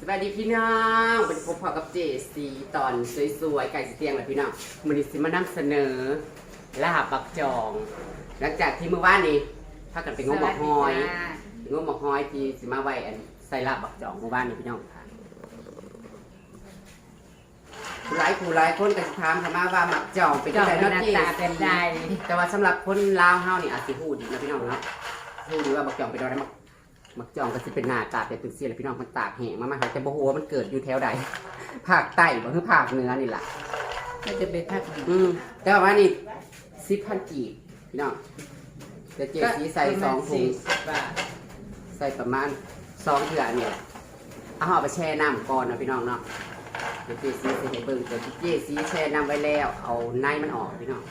สวัสดีพี่น้องเป็นพบพอกับเจสีตอนสวยๆไก่สีเตียงเลยพี่น้องมันนี้สิมานำเสนอลาบบักจอง หลังจากที่เมื่อวานนี้พากันไปงมหมอกหอยงมหมอกหอยที่สิมาไว้อันใส่ลาบบักจองเมื่อวานนี้พี่น้องค่ะหลายผู้หลายคนก็สิถามเข้ามาว่าหมักจองเป็นจองไงเป็นเนาะหน้าเจตาเป็นได้แต่ว่าสำหรับคนลาวเฮานี่อาจสิฮู้ดีนะพี่น้องเนาะฮู้ดีว่าบักจองเป็นอะไรมัก มักจองก็สิเป็นหน้าตาเป็นตึกเสียแหละพี่น้องมันตากแห้งมามาหาแต่บ่ฮู้ว่ามันเกิดอยู่แถวใดภาคใต้บ่คือภาคเหนือนี่ล่ะก็จะเป็นภาคเหนือ อืมแต่ว่านี่10,000กีบพี่น้องแต่เจสีใส่สองถุงสิบบาทใส่ประมาณสองเถื่อเนี่ยเอาเอาไปแช่น้ำก่อนนะพี่น้องเนาะเดี๋ยวเจสีใส่ให้เบิ่งแต่เจสีแช่น้ำไว้แล้ว เอาในมันออกพี่น้อง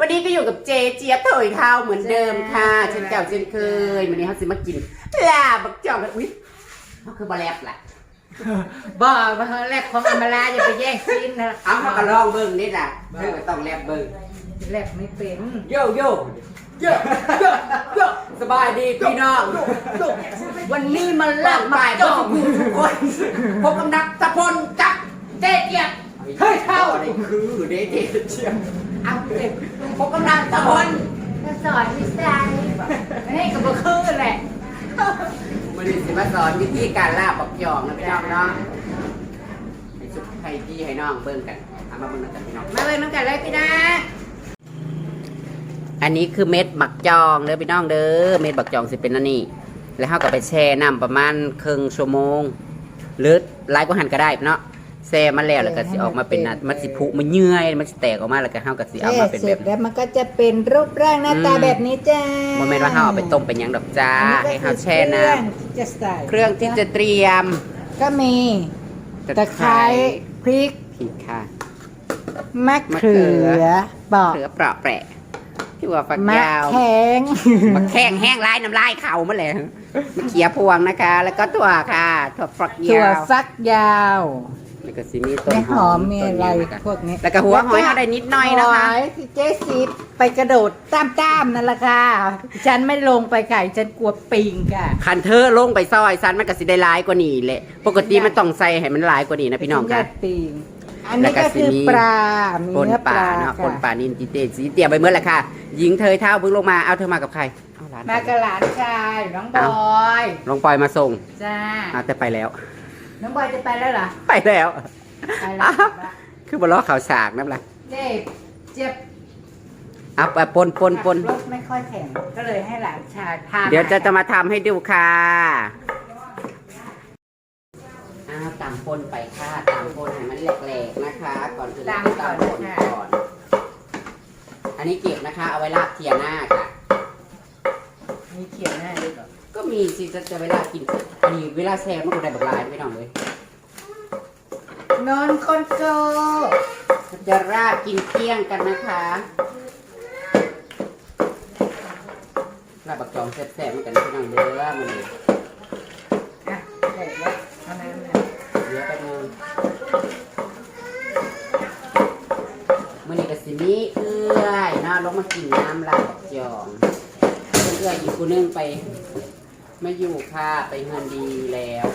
วันนี้ก็อยู่กับเจเจี๊ยบเถยเท้าเหมือนเดิมค่ะเช่นเก่าเช่นเคยวันนี้เขาสิมากินลาบักจอกเลยอุ๊ยเขาคือบาแลบแหละบอกว่าเขาแรกของอำมาลาอย่าไปแย่งซีนนะเอาเขาก็ลองเบิ่งนี่แหละเธอก็ต้องแลบเบิ่งแรกไม่เป็นโยโย่โยโยโยสบายดีพี่น้องวันนี้มันลาลากกบ่ามายจทุอกงทุกคนพบกับนักตะพลกับเจเจี๊ยบเฮ้ยเท่านี่คือเดเจเจี๊ยบเอาเด็กพบกับนักตะพลมาสอนวิสัยให้กับบ่คือแหละวันนี้สิมาสอนวิธีการลาบบักจอกนะพี่น้องเนาะให้สุดให้ดีให้น้องเบิ่งกันเอามาเบิ่งกันพี่น้องมาเลยน้ำกันเลยพี่นะอันนี้คือเม็ดบักจองเด้อพี่น้องเด้อเม็ดบักจองสิเป็นอันนี้ แล้วเฮาก็ไปแช่น้ำประมาณครึ่งชั่วโมง หรือหลายกว่าหันก็ได้เนาะ แช่มันแล้วแล้วก็สิออกมาเป็นน่ะมันสิผุมันเยื่อยมันสิแตกออกมาแล้วก็เฮาก็สิเอามาเป็นเสแบร็บจแล้วมันก็จะเป็นรูปร่างหน้าตาอืม แบบนี้จ้าบ่แม่นว่าเฮาเอาไปต้มเป็นหยังดอกจ้าให้เฮาแช่น้ำอัก็คือเครื่องที่จะใส่เครื่องที่จะเตรียมก็มีตะไคร้พริกผิดค่ะ มะเขือปอกเขือเปราะแปะที่ว่าฝักมะยาว แข็งมะแข้งแห้งลายน้ำลายเข่ามาเลยมะเขียพวงนะคะ แล้วก็ถั่วค่ะ ถั่วฝักถั่วยาวฟักยาว แล้วก็ซีมีต้นไม่หหออมมมีอะไรต้นนี้นะคะพวกนี้แล้วก็หัวหอยเอาได้นิดหน่อยนะคะหอยที่เจ๊ซีดไปกระโดดตามตามๆนั่นแหละค่ะฉันไม่ลงไปไก่ฉันกลัวปิงค่ะ คันเธอลงไปซอยซันมันก็สิได้หลายกว่านี้แหละ ปกติมันต้องใส่ให้มันหลายกว่านี้นะพี่น้องฉัค่ะยากปิงอันแล้นี้วก็ก็คือสิมีปลา มีปนเนื้อปปลาลาเนาะปนปค่ะลานินจิเตสีเตรียมไปเมื่อไหร่ค่ะ หญิงเธอเท้าเพิ่งลงมา เอาเธอมากับใคร เอาหลานมากระหลานชายน้องบเอาอยลงปล่อยมาส่งจ้าเอาแต่ไปแล้ว น้องบอยจะไปแล้วเหรอ ไปแล้ว ไปแล้วคือบล้อข่าวสากนั่นแหละเจ๊เจ็บเอาไปปนปนปนรถไม่ค่อยแข็ง ก็เลยให้หลานชายพาเดี๋ยวจะจะมาทำให้ดูค่ะอ้าวตำปนไปค่ะตำปนให้มันแหลกๆนะคะ ก่อนอื่นเราต้องตำปนก่อน อันนี้เก็บนะคะ เอาไว้ลาบเทียหน้าค่ะ มีเขียนหน้าด้วยก่อน ก็มีสิจะจะเวลากินอันนี้เวลาแซ่บมันก็ได้บักลายไม่ต้องเลยนอนคนโกจะราดกินเที่ยงกันนะคะลาบบักจองแซ่บๆเหมือนกันนะพี่น้องเด้อมันนี่อะเสร็จแล้วเอาน้ำเลยเดี๋ยวแป๊บนึงมื่อนี้ก็สิมีเอื้อยเนาะลงมากินน้ำลาบบักจองเอื้อยอีกคนนึงไป ไม่อยู่ค่ะไปเงินดีแล้ว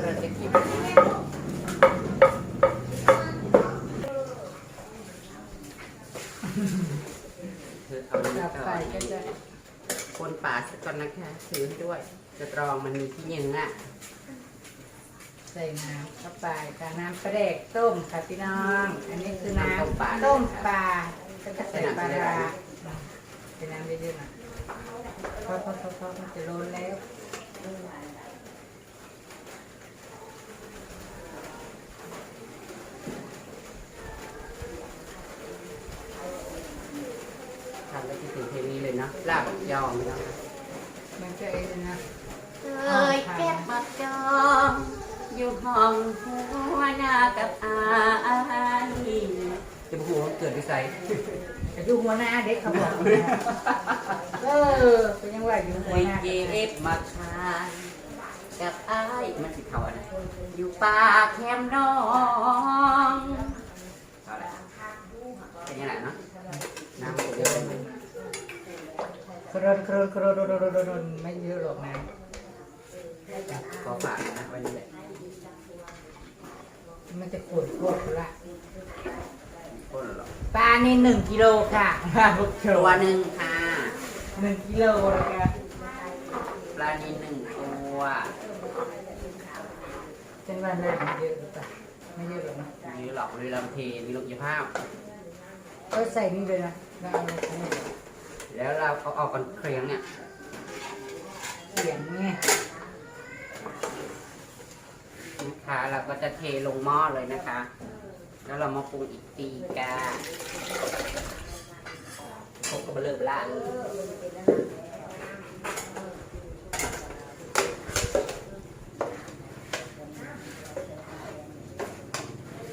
เราจะเก็บเธอเอานี้ต่อก่ไปอนก็จะคนป่าสักก่อนนะคะถือให้ด้วยจะตรองมันมีที่ยังอะ ใส่น้ำเข้าไปค่ะน้ำปลาแดกต้มค่ะพี่น้อง อันนี้คือน้ำต้มปลา ต้มปลาก็จะใส่ปลาราเป็นน้ำเยอะๆหน่อยพอพอพอพอมันจะโรนแล้วทำแล้วคิดถึงเพลงนี้เลยเนาะลาบยอมเนาะมันจะเองนะเอ้ยเก็บบักจองอยู่ห้องหัวหน้ากับอาย จะบอกว่าเกิดที่ไสแต่อยู่หัวหน้าเด็กเขาบอกเออเป็นยังไงอยู่หัวไหน้าเก็บมาคานกับอายมันสิเขาอะนะอยู่ป่าแคมน้องเอาละเป็นยังไงเนาะน้ำมันจะเยอะเลยครนครนครนครนครนครนไม่เยอะหรอกนะก็ฝากนะว้นี่แหละมันจะปวดปวดละต้นหรอปลานี่หนึ่งกิโลค่ะปลาบุกโชตัวหนึ่งค่ะหนึ่งกิโลนะคะปลานินหนึ่งตัวฉันว่าน่าจะเยอะหรือเปล่าไม่เยอะหรอกนะมีหลอกเรือลำเพมีลูกยาภาพก็ใส่นี่เลยนะแล้วเอาไปนี่แล้วเราเอาออกกันเครียงเนี่ยเสียงไงนะคะเราก็จะเทลงหม้อเลยนะคะ แล้วเรามาปรุงอีกตีกาพว กก็มาเริ่มละ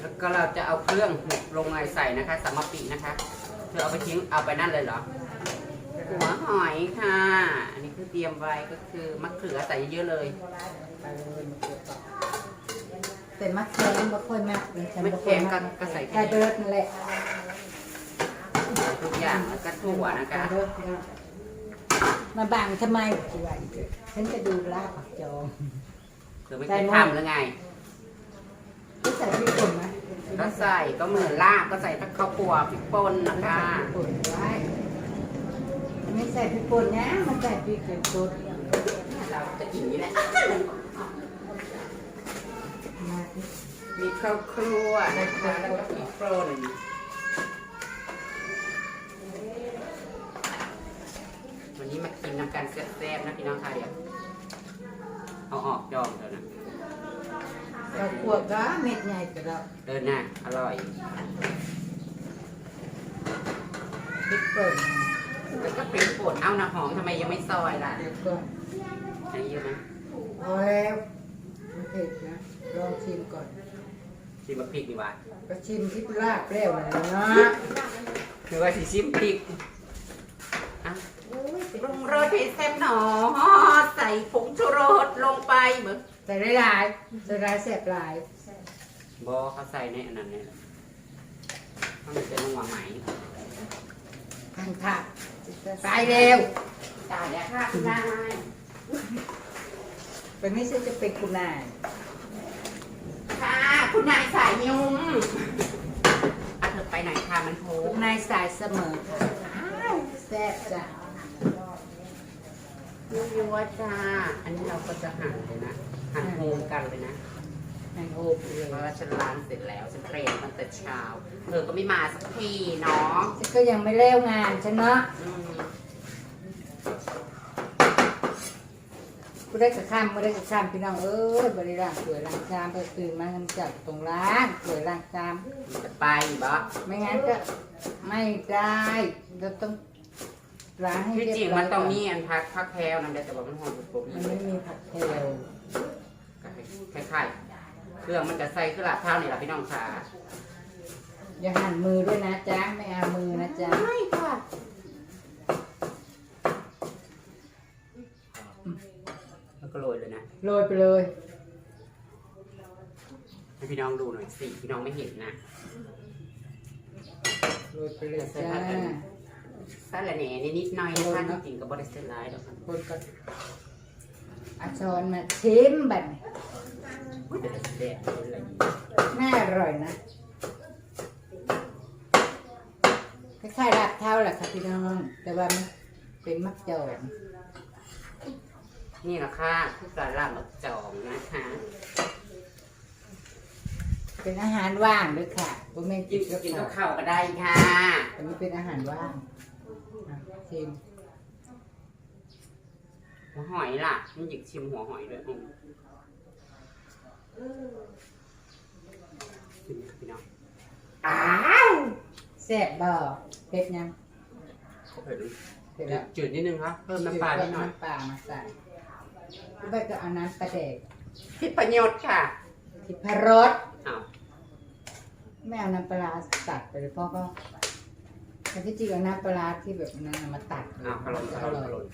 แล้วก็เราจะเอาเครื่องลงในใส่นะคะสามปีนะคะเธอเอาไปทิ้งเอาไปนั่นเลยเหรอหัวหอยค่ะ อันนี้คือเตรียมไว้ก็คือมะเขือใส่เยอะๆเลยเออมันเกี่ยวกับแต่มักแข็งบ่ค่อยมากเลยฉันไม่บ่ค่แข็อยงมาก็กก็ใส่กระเดิดนั่นแหละทุก อย่างแล้วก็ถั่วนะคะกรเดิดนะมาบังทำไมสิว่าอีกเด้อฉันจะดูลาบปักจองคือไม่เคยทำหรือไงรู้ใส่พริกป่นไหมก็ใส่ก็เหมือนลาบก็ใส่ทั้งข้าวคั่วพริกป่นนะคะพริกป่นไว้ไม่ใส่พริกป่นนะมันใส่พริกเกลือสดเราจะกินนี่แหละมามีข้าวครัวนะคะแล้วก็พริกป่นวั นนี้มากินน้ำกันแซ่บๆนะพี่น้องค่ะเดี๋ยวเอาออกจองเถอะนะเราขวดก็เม็ดใหญ่แต่เราเดินหน้าอร่อยพริกป่นแล้วก็พริกป่นเอาน้ำหอมทำไมยังไม่ซอยล่ะเดี๋ยวก่อนอันนี้เยอะไหมพอแล้วไม่เผ็ดนะลองชิมก่อนชิมมาพริกดีกว่าก็ชิมที่ลาบแล้วนะเนาะคือว่าสิชิมพริกอะ ปรุงรสให้แซ่บหนอ ใส่ผงชูรสลงไปเหมือนใส่หลายๆใส่หลายแสบหลายบอเขาใส่ในอันนั้นเนี่ยต้องเป็นนัวไหมทางผักตายเร็วตายแล้วค่ะคุณนายเป็นไม่ใช่จะเป็นคุณนายค่ะคุณนายสายยุ่มอะเธอไปไหนค่ะมันโผล่คุณนายสายเสมอค่ะอ้าวแซ่บจ้ะ ยุ่ยัวจ้า อันนี้เราก็จะหั่นเลยนะ หั่นโฮมกันเลยนะแองโฮไปเลยเพราะว่าฉันล้างเสร็จแล้วฉันเตรียมตั้งแต่เช้า เธอก็ไม่มาสักทีเนาะฉันก็ยังไม่เล้วงานฉันเนาะอืมกูได้กระข้ามกูได้กระข้ามพี่น้องเอ้ยบริล้างสวยล้างชามไปตื่นมาทำจัดตรงล้างสวยล้างชามจะไปบ่ไม่งั้นก็ไม่ได้เราต้อง ล้างให้ที่เรียบจริงร้มัอยนก่ต้องมีอันพักพักแพลวนั่นแหละแต่ว่ามันหอมปุ๊บมันไม่มีผักแพรวคล้ายๆเครื่องมันจะใส่คือลาดเท้านี่แหละพี่น้องค่ะอย่าหั่นมือด้วยนะจ๊ะไม่เอามือนะจ๊ะไม่ค่ะแล้วก็โรยเลยนะโรยไปเลยให้พี่น้องดูหน่อยสิพี่น้องไม่เห็นนะ โรยไปเลยจ้า สาละแหน่นิดๆหน่อยนะคะจริงๆก็บริสุทธิ์ร้ายดอกค่ะคนก็เอาช้อนมาชิมแบบอุ๊ยเดี๋ยวจะแดดเป็นอะไรอีกน่าอร่อยนะคล้ายๆลาบเท่าแหละค่ะพี่น้อง แต่ว่ามันเป็นมักจอกนี่แหละค่ะคือการลาบมักจองนะคะเป็นอาหารว่างด้วยค่ะผมไม่กิกินนกับกินกับข้าวข้าวก็ได้ค่ะอันนี้เป็นอาหารว่าง อะชิมหัวหอยล่ะมันหยิกชิมหัวหอยด้วยอืมกินนะพี่น้องอ้าวแซ่บบ่เผ็ดยังเผ็ดเผ็ดแล้วจืดนิดนึงครับเพิ่มน้ำปลานิดหน่อยน้ำปลามาใส่แล้วก็เอาน้ำปลาแดกพริกประโยชน์ค่ะที่พรสอ้าวไม่เอาน้ำปลาร้าตัดไปเลยพ่อก็ แต่ที่จริงเอาน้ำปลาที่แบบนั้นน่มาตัดอ้าวอร่อยอร่อยอร่อย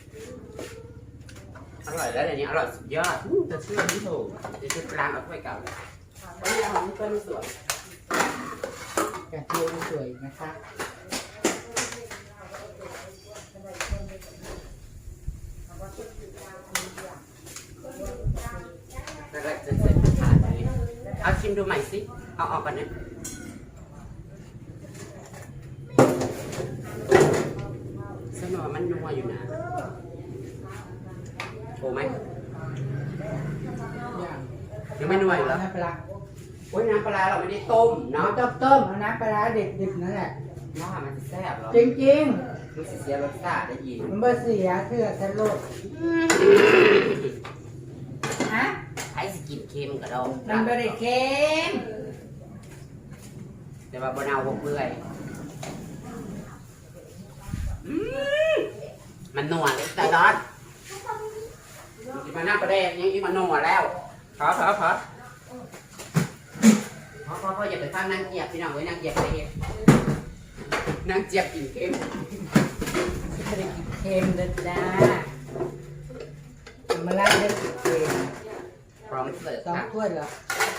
อร่อยแล้วอย่างนี้อร่อยสุดยอดจะเชื่อไม่ถูกเดี๋ยวจะล้างเอาไปเก่าเลยวันนี้เอาของเพื่อนสวยกระเทียมสวยนะคะแล้วกจร็จผ่เอาชิมดูใหม่สิเอาออกก่อนนะ สนอมันนัวอยู่นะโอ้ไหมยังไม่นัวอยู่เหรอน้ำปลาร้าโอ้ยน้ำปลาร้าเราไม่ได้ต้มน้เนาะำต้มต้มเอาน้ำปลาร้าเด็ดดิบนั่นแหละว่ามันจะแซ่บเหรอจริงมันสิเสียรสชาติได้ยินๆมันบ่เสียเชื่อฉันโลดฮะใครสิกินเค็มกระดองมันบ่ได้เค็มแต่ว่าบนเอาบกเปื่อยอื มมันนัวเลยแต่ร้อนกินมาหน้าประเด็นยังอีมันนัวแล้วขอขอขอขอขอขออย่าไปฟังนางเกียบพี่น้องเว้ยนางเกียบไปเห็นนางเจียบกินเค็มบ่ได้กินเค็มเด้อจ้ามาลาเด็ดเค็มพร้อมเสิร์ฟสองค่ะถ้วยเหรอ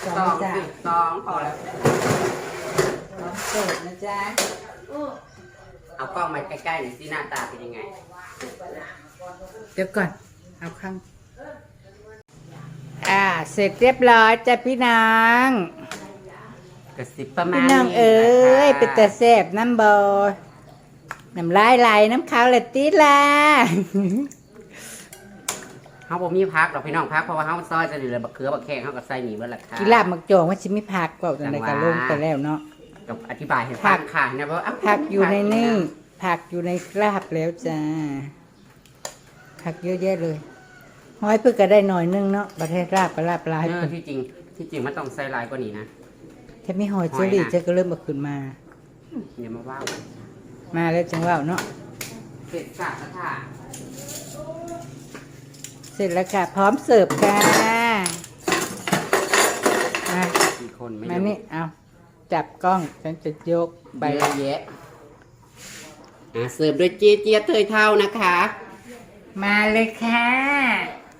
สองสองจ้าสิสองพอแล้วสองเสิร์ฟนะจ๊ะ เอากล้องมาใกล้ๆหน่อยสิหน้าตาเป็นยังไง เดี๋ยวก่อน เอาข้าง อ่า เสร็จเรียบร้อยจ้ะพี่นาง กระสิบประมาณพี่น้องนี้เอ้ยนะคะเป็นแต่แสบน้ำบอน้ำลายไหลน้ำขาวเลยตีลาเขาบอกมีพักหรอกพี่น้องพักเพราะว่าเขาซอยจะเหลือบักเขือบักแข้งเขาก็ใส่หนีเมื่อละค่ะกีฬาบมักจองว่าชิมิพักเปล่าจังไรก็ลงไปแล้วเนาะ กับอธิบายให้ฟังค่ะนะเพราะว่าเอ้าผักอยู่ในนี่ผักอยู่ในกราบแล้วจ้าผักเยอะแยะเลยห้อยเพื่อก็ได้หน่อยนึงเนาะประเทศราบก็ราบหลายเออเพิ่นที่จริง ที่จริงมันต้องใส่ลายกว่านี้นะแค่มีหอยเจอรี่เจะก็เริ่มมาขึ้นมาอย่ามาว่าวมาแล้วจังว่าเนาะเสร็จสาแล้วค่ะเสร็จแล้วค่ะ พร้อมเสิร์ฟค่ะมา กี่คนไม่ มา รู้ นี่เอาจับ กล้องฉันจะยกไป เยอะแยะอะเสิร์ฟด้วยเจี๊ยเจี๊ยเทยเท่านะคะ มาเลยค่ะ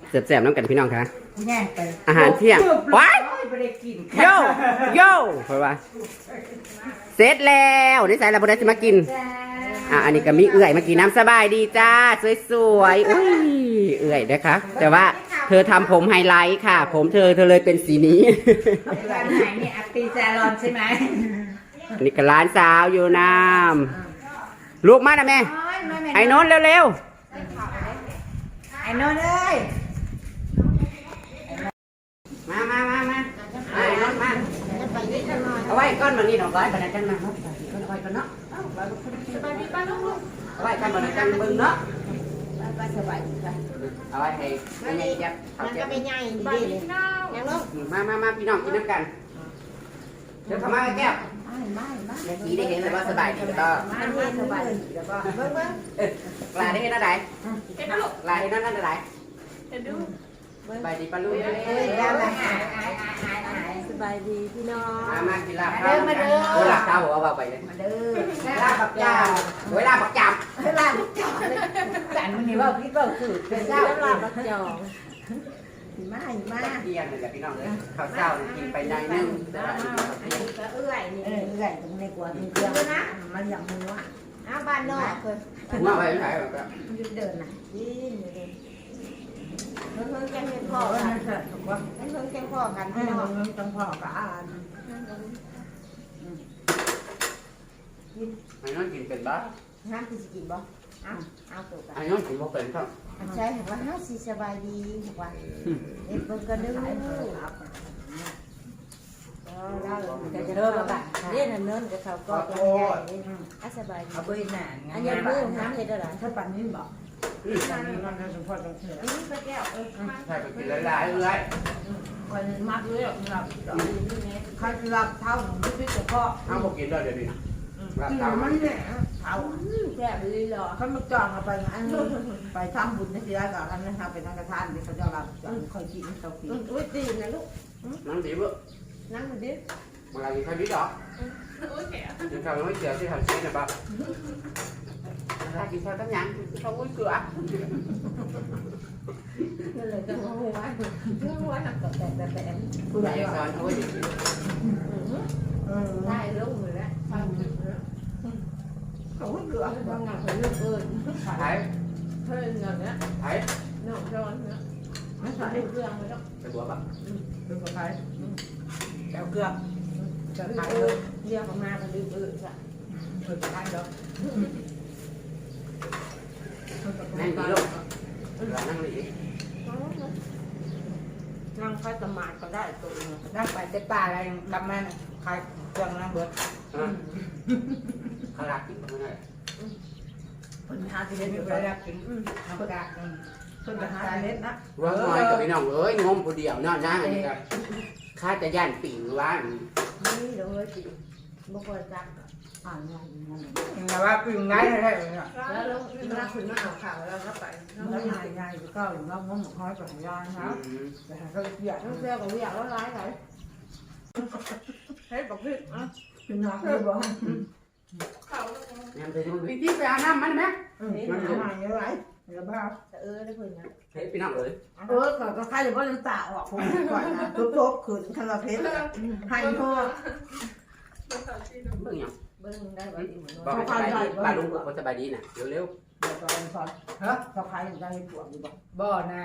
เสิร์ฟแซ่บน้ำกันพี่น้องค่ะแย่งไปอาหารเที่ยงว้ายโอ้ไม่ได้กินโยโย่เพราะว่าเสร็จแล้วได้ใส่แล้วบได้จะมากินจ้าอะอันนี้ก็มีเอื่อยเมื่อกี้น้ำสบายดีจ้า สวยๆอุ้ยเอื่อยนะคะ แต่ว่า เธอทำผมไฮไลท์ค่ะ ผมเธอเธอเลยเป็นสีนี้ ร้านไหนเนี่ยอัปปีซาลอนใช่ไหมอันนี้ก็ร้านสาวอยู่น้ำลูกมานะแม่โอ้ยมาแม่ไอ้โนนท์เร็วไอ้โนนท์เอ้ยๆมามามามาไอ้โนนท์มาเอาไว้ก้อนมานี่หน่อยไว้บรรณาจันมาเนาะก้อนไว้ก่อนเนาะเอาไว้เอาไว้กันบรรณาจันเบิ่งเนาะ สบายดีค่ะเอาไว้ให้ให้แม่เจี๊ยบเขามันเจี๊ยก็บไม่ใหญ่ดีเลยยังลูกมามามาพี่น้องกินน้ำกันเดี๋ยวเข้ามาแก้วไม่ไม่ไม่เมื่อกี้ได้เห็นเลยว่าสบายดีก็ไม่ไม่สบายดีแล้วก็เบิ้งเบิ้งเออลาได้เห็นอะไรลาเห็นนั่นนั่นอะไรสบายดี ปะลุยเอ้ยแล้วมาหายหายหายหายหายสบายดีพี่น้องมามากินลาบข้าวมาเด้อโอ้ลาบข้าวผมเอาไปเลยมาเด้อลาบปักจ่าโอ้ยลาบปักจับเวลาบักจองจันมันนี่ว่าพี่ก็คือเป็เป็นนเจ้าเจ้าลาบักจองมามาเที่ยงเลยแหละพี่น้องเลยข้าวเช้านี่กินไปหน่อยนึงแต่ว่าอันนี้ก็เอื้อยนี่เออเอื่อยตรงในกว่ามีเครื่องนะมันอย่างมือว่าอ้าวบ้านนอกเลยผมว่าไปไม่ใช่แบบยืนเดินน่ะยืนอยู่เลยเพิ่งเพิ่งแกงเป็นพ่อเออกันนั่นเถอะว่าเพิ่งเพิ่งแกงพ่อกันให้พี่น้เราองต้องพ่อกับอ่านไอ้น้องกินเป็นบ้าห้ามคือสิกินบ่อ้าวเอาตัวกันไอ้น้องกินบ่เป็นก็ใช่เห็นว่าห้าสิสบายดีถูกป่ะเด็กเบิ่งกันดูก็จะเริ่มแบบเล่นเนินกับเขาก็ตัวใหญ่อะสบายดีเอาไปหนานอันยังมือน้ำเห็ดอะไรถ้าปันนี่บอก อืมปันนี้มันจะสมพอต้องเชื่ออันนี้ปลาแก้วเออมาใช่ไปกินหลายๆเลยคนมากเลยหรอกเราใครจะรับเท่าหนูไม่พิจารณาเอาบ่กินแล้เดี๋ยวนี้ลาบกินข้ามันเนี่ยเท่าแซ่บเลยหรอเขามาจองเอาไปอันไปทำบุญนี่สิได้ก่อนอันนั้นเป็นทางกระทานเดี๋ยวเขาจะรับจองคอยกินเขากินอุ้ยตีนนะลูกนั่งดีบ่นั่งดิเวลากินข้าวดีหรอกินข้าวไม่เสียที่ทำชิ้นนะบ้าถ้ากินข้าวตั้งข้าวอุ้ยเกลือนั่นเลยจะมาหัวเรื่องว่าหักกับแต่แต่แต่ผู้ใหญ่สอนโอ้ยไมือแล้วฟังแล้วเขาเกลือฟังงานของลูกเช่นเงินเนี้ยไผ่ น้องร้อนเนี้ยไม่ใส่ใช่เรื่องไว้แล้วไปบัวบ้าเป็นกับใครเจ้าเกลือจะดื้ทานอเลยเรียกออกมาก็ดื้อดื้อจ้ะเปิดทา นแล้วนั่งดีลูกเรานั่งดีนั่งค่อยสมาธิก็ได้ตัวนึงนั่งไปเต็ป่าอะไรกลับมาขายเครื่องนั่งเบิดเขารักกินเมื่อไหร่คนหาที่เห็เล่นนออยู่ยู่แล้แล้ววกินน้ำกากคนจะหาที่เล่นนะว่าน้อยกับพี่น้องเอ้ยงมผู้เดียวเนาะนะอันนี้ก็ข้าจะย่านปีว่านี่เดี๋ยวเฮ้ยจิบ่ค่อยจัก อ่านงานงานแต่ว่าปิ้งง่ายได้เลยเนาะแล้วแล้วเวลาคุณมาเอาข่าวแล้วก็ไปแล้วยายยายก็อยู่รอบง้อหมกห้อยกับยายนะแต่ก็เกียดต้องเสื้อกับเวียกแล้วร้ายเลยเฮ้ยบอกพี่อะเป็นน้องเลยบอกแม่ไปดูวิธีไปอาน้ำมันไหมมันหายอะไรเดี๋ยวบ้าแต่เออได้เพิ่นนะเฮ้ยพี่น้องเอ้ยเออก็ก็ใครหรือว่าน้ำตาออกผมก่อนนะทุบๆขืนคาราเพชรให้พ่อเบิ่งยัง เบิ่งได้บ่ดีเหมือนบอกว่าให้สบายดีป้าลุงบอกว่าสบายดีน่ะเร็วเดี๋ยวตอนสอนฮะเขาใครได้ปวดอยู่บ่บ่นะ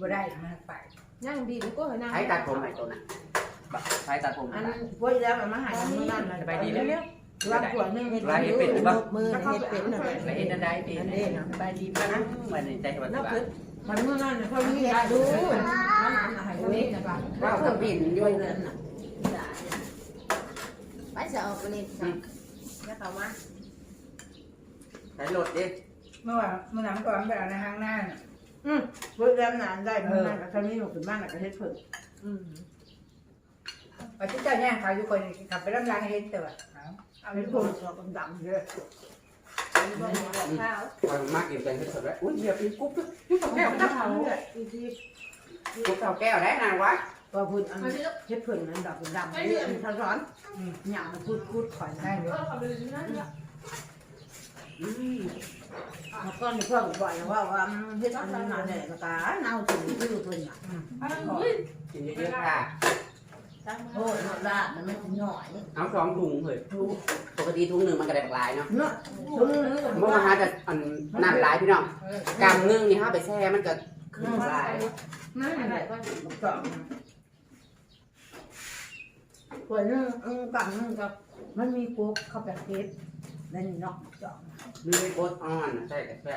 บ่ได้มาไปนั่งดีก็ให้นั่งๆใช้ตัดผมไหนตัวน่ะใช้ตัดผมอันไหนป่วยแล้วมันมาหายมือนั่นนะสบายดีเร็วรับปวดนึงเห็นลายเป็นบ้างมือเฮ็ดเป็นน่ะละเอ็นได้ดีสบายดีป้าลุงวันนี้ใจสบายนับสบายเพิ่นมันมือนั่นเขามีได้ดูมันอันไหนเว้ยนะบ้างว่ากับปิ่นอยู่ป่วยเลยน่ะไป จะออกไปเล่นจ้ะแล้วเข้ามาใช้รถดิเมื่อวานเมื่อนั้นก่อนไปเอาในห้างหน้าอืมป่วยแล้วนานได้มือนั่นเขามีหนูขึ้นบ้านก็เฮ็ดเพิ่นอืมไปที่เจ้าย่างเขาอยู่คนขับไปร่ำรางเห็นแต่ว่าเอาเฮ็ไปดพูเพิ่ดนก็ดำเยอะบ่มีแบบข้าววันมากกินกันที่สุดแล้วอุ้ยเดี๋ยวอีกกุ๊บพี่สองแก้วนะข้าวเลยอีทีกุ๊บสองแก้วได้นานวะ ก็พูดอันเฮ็ดเพิ่นนั้นดำดำเยอะอันเขาสอนหยังพูดพูดข่อยได้นะอยู่อืมแล้วก็นี่เพิ่นบ่อยว่าว่าเฮ็ดอันนั้นน่ะแหละก็เน่าถึงชื่อเพิ่นน่ะกินเยอะๆค่ะตั้งมาโอ้ยลาดมันไม่หน่อยเอาสองถุงเลยปกติถุงหนึ่งมันก็ได้หลายเนาะเนาะตรงนี้เมื่อมาหาแต่อันน้ำหลายพี่น้องกำนึงนี่ฮะไปแช่มันก็ขึ้นหลายนั่นแหละก็จ่อง ส่วนนึงอืมกับนึงกับมันมีกุ๊กเข้าไปเฮ็ดนั่นนี่เนาะจ่องมีโบดอ่อนใช่แต่แช่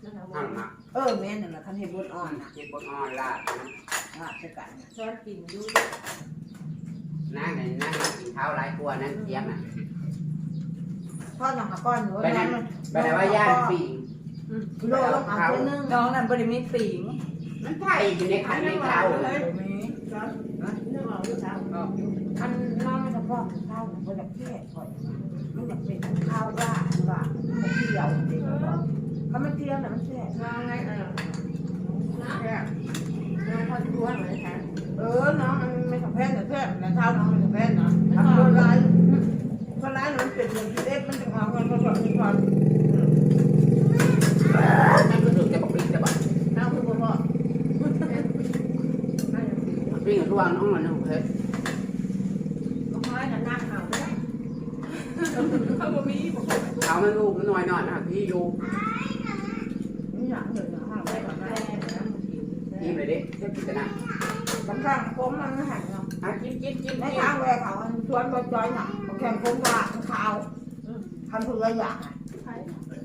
แล้วเอาห้ามาเออแม่นั่นน่ะคันเฮ็ดบนอ่อนนะมีโบดอ่อนลาดอ่าจะกันชอนกินดูนั่งในนั่งกินข้าวหลายครัวนั่งเทียมอะทอดหนังก้อนหนูไปนั่นไปไหนว่าย่านปีงโลลงเอาตัวนึงน้องนั่นบริมีปีงมันไทยอยู่ในขันในข้าวมีเรื่อ คันน้องจะพ่อข้าวมันจะแค่ถอนมันจะเป็นข้าวว่าว่าเที่ยวเด็กบอกเขามันเที่ยวนะมันแซ่บว่าไงเออแซ่บน้องพอชวนเหมือนกันเออน้องมันไม่ขับแพนแต่แพนแต่เท้าน้องมันขับแพนนะทำคนร้ายคนร้ายมันเป็นอย่างที่เอ็ดมันจะเอาเงินมาบอกมีความ นั่นก็คือจะบอกปิ้งจะบอก เอาคือบ่พ่อ ปิ้งทุกวันน้องมันน้องเฮ้ย บ่ค่อยน่ะนั่งเอาไปได้ เอามันลูกมันน้อยหน่อยนะพี่อยู่ นี่อย่างเดียวนะห้าง ไป ไป กั กั บบ แม่ แม่ นะมันกิน กินเลยดิเจ้ากินกันนะ บางครั้งผมมันหันเนาะ อะกินกินกิน ในทางแวเขา ชวนไปจอยหนักแข่งคงว่าข่าวทำเพื่ออยาก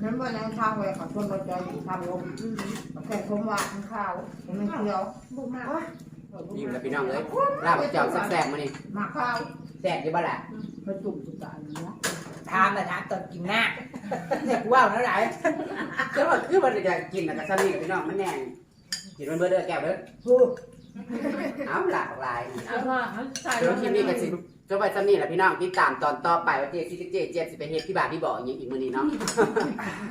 นั้นว่าในทางแวเขาชวนไปจอยทำลมแข่งคงว่าข่าวมันเที่ยวบ่มากกินแล้วพี่น้องเลยลาบเจ้าแซ่บๆมานี่มาข้าวแซ่บอยู่บ้านแหละไปจุ่มจุ่มตาเนาะทามแต่ทามตอนกินหน้าเนี่ยว้าวแล้วไหนก็ว่าคือมันจะกินนะกับซามี่กับพี่น้องมันแน่นกินมันเบอร์เด้อแก้วเด้อพูดเอาหลากหลายเอาพ่อมันใส่เดี๋ยวคลิปนี้ก็สิ จะไปซามี่แหละพี่น้องติดตามตอนต่อไปว่าเจ๊ซิเจ๊เจ๊สิไปเฮ็ดที่บ้านที่บ่ออย่างอีกมื้อนี้เนาะ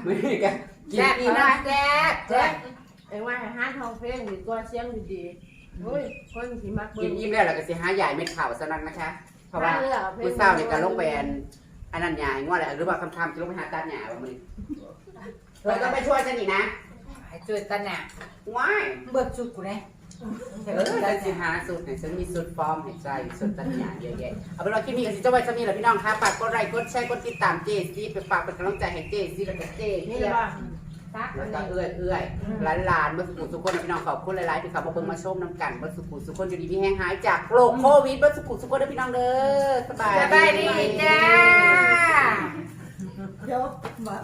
มื้อนี้ก็กินแซ่บอีอีกนะนะแซ่บแจ๊แซ่คบเอ็งว่าให้หาทองเพลงดีกว่าเสียงดีๆโอ้ยคนสิมักกิเบิ่นง อิ่มแล้วเราก็สิหาใหญ่เม็ดข้าวสนักนะคะ เพราะว่าเลือกเพลงมื้อเช้านี่ก็ลงไปอันอันนั้นหญ้าง่วแหละหรือว่าค่ำๆจะลงไปหาตัดหญ้าว่ามื้อนี้เราต้องไปช่วยกันอีกนะให้ช่วยกันน่ะว้ายเบิกชุดกูเนี่ย เออได้สิหาสุดไหนฉันมีสุดฟอร์มหายใจสุดตัญญาเยอะแยะเอาเป็นว่าคลิปนี้กันสิเจ้าไว้ชมีแหละพี่น้องคะฝากกดไลค์กดแชร์กดติดตามเจซี่ไปฝากเป็นกำลังใจให้เจซี่แล้วเจ๊เที่ะตัแล้วก็เอื่อยเอื้อยหลานหลานเมื่อสุขุสุขคนพี่น้องขอบคุณหลายๆที่เขามาเพิ่งมาชมน้ำกันเมื่อสุขุสุขคนอยู่ดีพีแห้งหายจากโรคโควิดเมื่อสุขุสุขคนเด้อพี่น้องเด้อสบาย สบายดีจ้า เดี๋มา